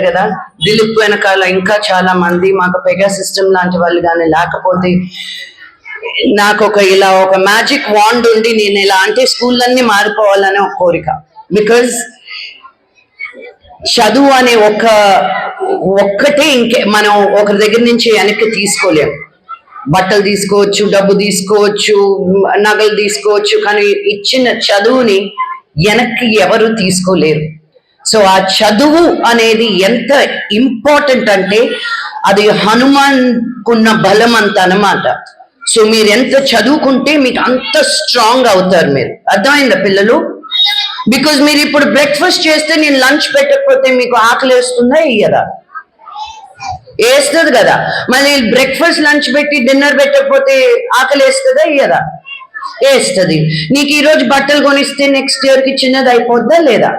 కదా? దిలీప్ వెనకాల ఇంకా చాలా మంది మాకు పెగా సిస్టమ్ లాంటి వాళ్ళు కానీ లేకపోతే నాకు ఒక ఇలా ఒక మ్యాజిక్ వాండ్ ఉండి నేను ఇలా అంటే స్కూళ్ళన్నీ మారిపోవాలనే ఒక కోరిక. బికాజ్ చదువు అనే ఒక ఒక్కటే ఇంకే మనం ఒకరి దగ్గర నుంచి వెనక్కి తీసుకోలేం. బట్టలు తీసుకోవచ్చు డబ్బు తీసుకోవచ్చు నగలు తీసుకోవచ్చు కానీ ఇచ్చిన చదువుని వెనక్కి ఎవరు తీసుకోలేరు. సో ఆ చదువు అనేది ఎంత ఇంపార్టెంట్ అంటే అది హనుమాన్కున్న బలం అంత అనమాట సో మీరు ఎంత చదువుకుంటే మీకు అంత స్ట్రాంగ్ అవుతారు మీరు. అర్థమైందా పిల్లలు? బికాజ్ మీరు ఇప్పుడు బ్రేక్ఫాస్ట్ చేస్తే నేను లంచ్ పెట్టకపోతే మీకు ఆకలి వేస్తుందా ఇయ్యదా వేస్తుంది కదా. మళ్ళీ బ్రేక్ఫాస్ట్ లంచ్ పెట్టి డిన్నర్ పెట్టకపోతే ఆకలి వేస్తుందా ఇయ్యదా వేస్తుంది. నీకు ఈరోజు బట్టలు కొనిస్తే నెక్స్ట్ ఇయర్కి చిన్నది అయిపోద్దా లేదా?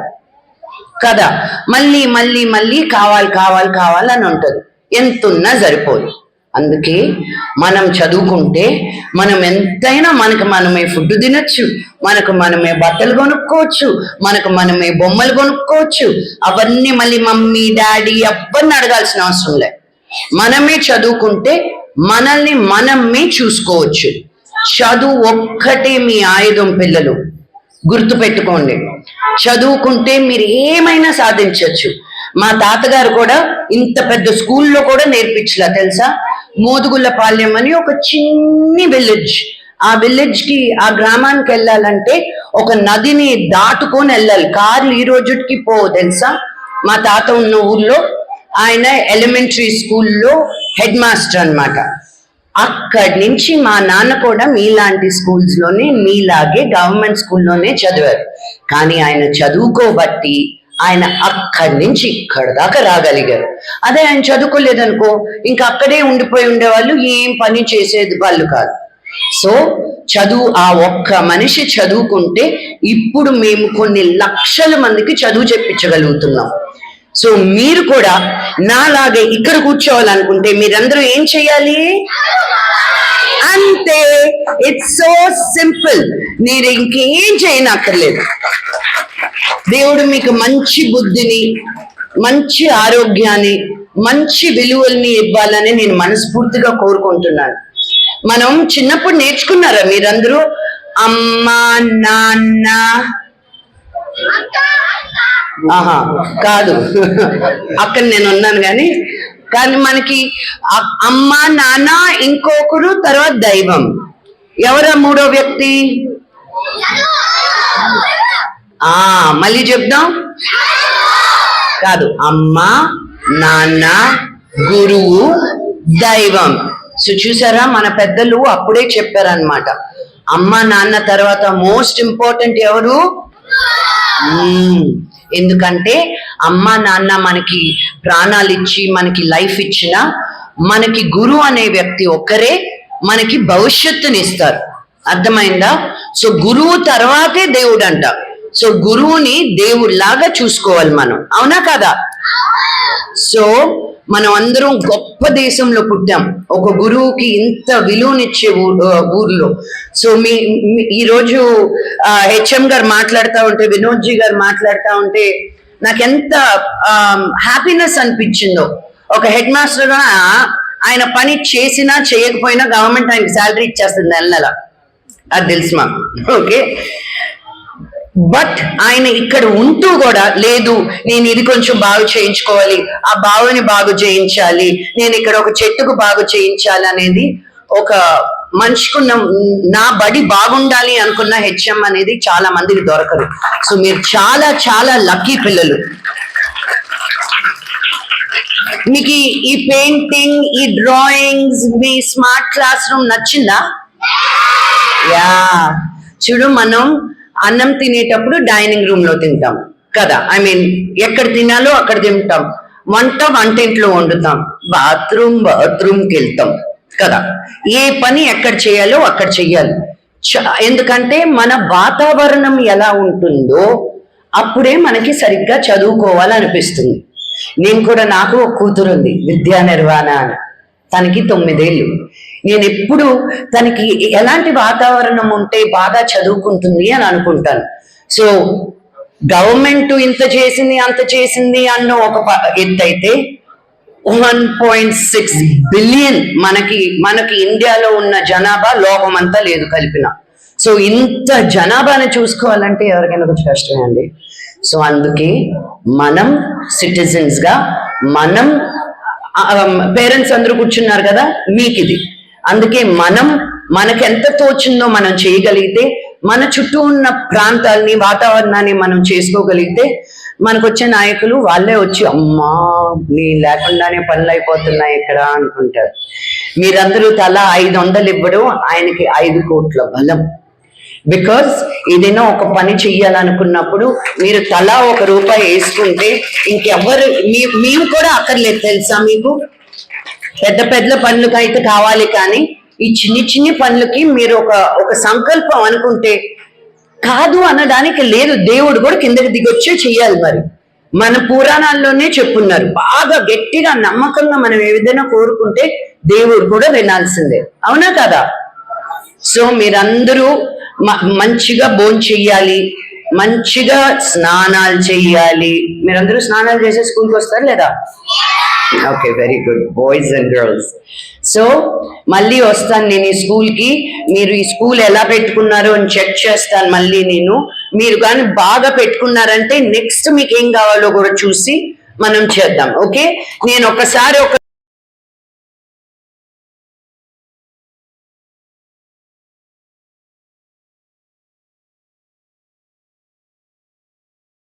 కదా మళ్ళీ మళ్ళీ మళ్ళీ కావాలి కావాలి కావాలని ఉంటుంది. ఎంతున్నా సరిపోదు. అందుకే మనం చదువుకుంటే మనం ఎంతైనా మనకు మనమే ఫుడ్ తినచ్చు మనకు మనమే బట్టలు కొనుక్కోవచ్చు మనకు మనమే బొమ్మలు కొనుక్కోవచ్చు. అవన్నీ మళ్ళీ మమ్మీ డాడీ ఎవరిని అడగాల్సిన అవసరం లే. మనమే చదువుకుంటే మనల్ని మనమే చూసుకోవచ్చు. చదువు ఒక్కటే మీ ఆయుధం పిల్లలు. గుర్తు పెట్టుకోండి చదువుకుంటే మీరు ఏమైనా సాధించవచ్చు మా తాతగారు కూడా ఇంత పెద్ద స్కూల్లో కూడా నేర్పించలా తెలుసా? మోదుగుల్ల అని ఒక చిన్ని విలేజ్ ఆ విలేజ్కి ఆ గ్రామానికి వెళ్ళాలంటే ఒక నదిని దాటుకొని వెళ్ళాలి. కార్లు ఈ రోజుకి పోవు తెలుసా? మా తాత ఉన్న ఊర్లో ఆయన ఎలిమెంటరీ స్కూల్లో హెడ్ మాస్టర్ అన్నమాట. అక్కడి నుంచి మా నాన్న కూడా మీలాంటి స్కూల్స్లోనే మీలాగే గవర్నమెంట్ స్కూల్లోనే చదివారు. కానీ ఆయన చదువుకోబట్టి ఆయన అక్కడి నుంచి ఇక్కడ దాకా రాగలిగారు. అదే ఆయన చదువుకోలేదనుకో ఇంకా అక్కడే ఉండిపోయి ఉండేవాళ్ళు ఏం పని చేసేది వాళ్ళు కాదు. సో చదువు ఆ ఒక్క మనిషి చదువుకుంటే ఇప్పుడు మేము కొన్ని లక్షల మందికి చదువు చెప్పించగలుగుతున్నాం. సో మీరు కూడా నాలాగే ఇక్కడ కూర్చోవాలనుకుంటే మీరందరూ ఏం చేయాలి? అంతే. ఇట్స్ సో సింపుల్ మీరు ఇంకేం చేయనక్కర్లేదు. దేవుడు మీకు మంచి బుద్ధిని మంచి ఆరోగ్యాన్ని మంచి విలువల్ని ఇవ్వాలని నేను మనస్ఫూర్తిగా కోరుకుంటున్నాను. మనం చిన్నప్పుడు నేర్చుకున్నారా మీరందరూ? అమ్మా నాన్న. ఆహా కాదు. అక్కడ నేను ఉన్నాను కానీ కానీ మనకి అమ్మ నాన్న ఇంకొకరు తర్వాత దైవం. ఎవరా మూడో వ్యక్తి? ఆ మళ్ళీ చెప్దాం. కాదు అమ్మ నాన్న గురువు దైవం. సో చూసారా మన పెద్దలు అప్పుడే చెప్పారనమాట అమ్మ నాన్న తర్వాత మోస్ట్ ఇంపార్టెంట్ ఎవరు? ఎందుకంటే అమ్మ నాన్న మనకి ప్రాణాలు ఇచ్చి మనకి లైఫ్ ఇచ్చిన మనకి గురువు అనే వ్యక్తి ఒక్కరే మనకి భవిష్యత్తుని ఇస్తారు. అర్థమైందా? సో గురువు తర్వాతే దేవుడు అంట సో గురువుని దేవుడిలాగా చూసుకోవాలి మనం. అవునా కదా? సో మనం అందరం గొప్ప దేశంలో పుట్టాం. ఒక గురువుకి ఇంత విలువనిచ్చే ఊర్లో. సో మీ ఈరోజు హెచ్ఎం గారు మాట్లాడుతూ ఉంటే వినోద్జీ గారు మాట్లాడుతూ ఉంటే నాకు ఎంత హ్యాపీనెస్ అనిపించిందో. ఒక హెడ్ మాస్టర్గా ఆయన పని చేసినా చేయకపోయినా గవర్నమెంట్ ఆయనకి శాలరీ ఇచ్చేస్తుంది నెల నెల. అది తెలుసు మాకు. ఓకే? బట్ ఆయన ఇక్కడ ఉంటూ కూడా లేదు నేను ఇది కొంచెం బాగు చేయించుకోవాలి ఆ బావిని బాగు చేయించాలి నేను ఇక్కడ ఒక చెట్టుకు బాగు చేయించాలి అనేది ఒక మనిషికున్న నా బడి బాగుండాలి అనుకున్న హెచ్ఎం అనేది చాలా మందికి దొరకదు. సో మీరు చాలా చాలా లక్కీ పిల్లలు. మీకు ఈ పెయింటింగ్ ఈ డ్రాయింగ్స్ మీ స్మార్ట్ క్లాస్ రూమ్ నచ్చిందా? యా చూడు మనం అన్నం తినేటప్పుడు డైనింగ్ రూమ్లో తింటాం. కదా? ఐ మీన్ ఎక్కడ తినాలో అక్కడ తింటాం. వంట వంటింట్లో వండుతాం. బాత్రూమ్ బాత్రూమ్కి వెళ్తాం. కదా? ఏ పని ఎక్కడ చేయాలో అక్కడ చెయ్యాలి. చ- ఎందుకంటే మన వాతావరణం ఎలా ఉంటుందో అప్పుడే మనకి సరిగ్గా చదువుకోవాలనిపిస్తుంది. నేను కూడా నాకు ఒక కూతురు ఉంది విద్యా నిర్వహణ అని. తనకి తొమ్మిదేళ్ళు. నేను ఎప్పుడు తనకి ఎలాంటి వాతావరణం ఉంటే బాగా చదువుకుంటుంది అని అనుకుంటాను. సో గవర్నమెంట్ ఇంత చేసింది అంత చేసింది అన్న ఒక ప- అయితే వన్ పాయింట్ సిక్స్ బిలియన్ మనకి మనకి ఇండియాలో ఉన్న జనాభా లోకమంతా లేదు కలిపిన. సో ఇంత జనాభాని చూసుకోవాలంటే ఎవరికైనా కొంచెం కష్టమే అండి. సో అందుకే మనం సిటిజన్స్గా మనం పేరెంట్స్ అందరూ కూర్చున్నారు కదా? మీకు ఇది అందుకే మనం మనకి ఎంత తోచిందో మనం చేయగలిగితే మన చుట్టూ ఉన్న ప్రాంతాల్ని వాతావరణాన్ని మనం చేసుకోగలిగితే మనకు వచ్చే నాయకులు వాళ్ళే వచ్చి అమ్మా నీ లేకుండానే పనులు అయిపోతున్నాయి ఇక్కడ అనుకుంటారు. మీరందరూ తలా ఐదు వందలు ఇవ్వడం ఆయనకి ఐదు కోట్ల బలం. బికాస్ ఏదైనా ఒక పని చెయ్యాలనుకున్నప్పుడు మీరు తలా ఒక రూపాయి వేసుకుంటే ఇంకెవ్వరు మీ మేము కూడా అక్కర్లేదు తెలుసా మీకు? పెద్ద పెద్ద పనులకి అయితే కావాలి కానీ ఈ చిన్ని చిన్ని పనులకి మీరు ఒక ఒక సంకల్పం అనుకుంటే కాదు అనడానికి లేదు. దేవుడు కూడా కిందకి దిగొచ్చే చెయ్యాలి మరి. మన పురాణాల్లోనే చెప్పున్నారు. బాగా గట్టిగా నమ్మకంగా మనం ఏ విధంగా కోరుకుంటే దేవుడు కూడా వినాల్సిందే. అవునా కదా? సో మీరందరూ మంచిగా బోన్ చెయ్యాలి మంచిగా స్నానాలు చెయ్యాలి. మీరందరూ స్నానాలు చేసే స్కూల్కి వస్తారు లేదా? Okay very good. Boys and girls. So మళ్ళీ వస్తాను నేను ఈ స్కూల్కి మీరు ఈ స్కూల్ ఎలా పెట్టుకున్నారు అని చెక్ చేస్తాను మళ్ళీ నేను. మీరు కానీ బాగా పెట్టుకున్నారంటే నెక్స్ట్ మీకు ఏం కావాలో కూడా చూసి మనం చేద్దాం ఓకే? నేను ఒకసారి ఒక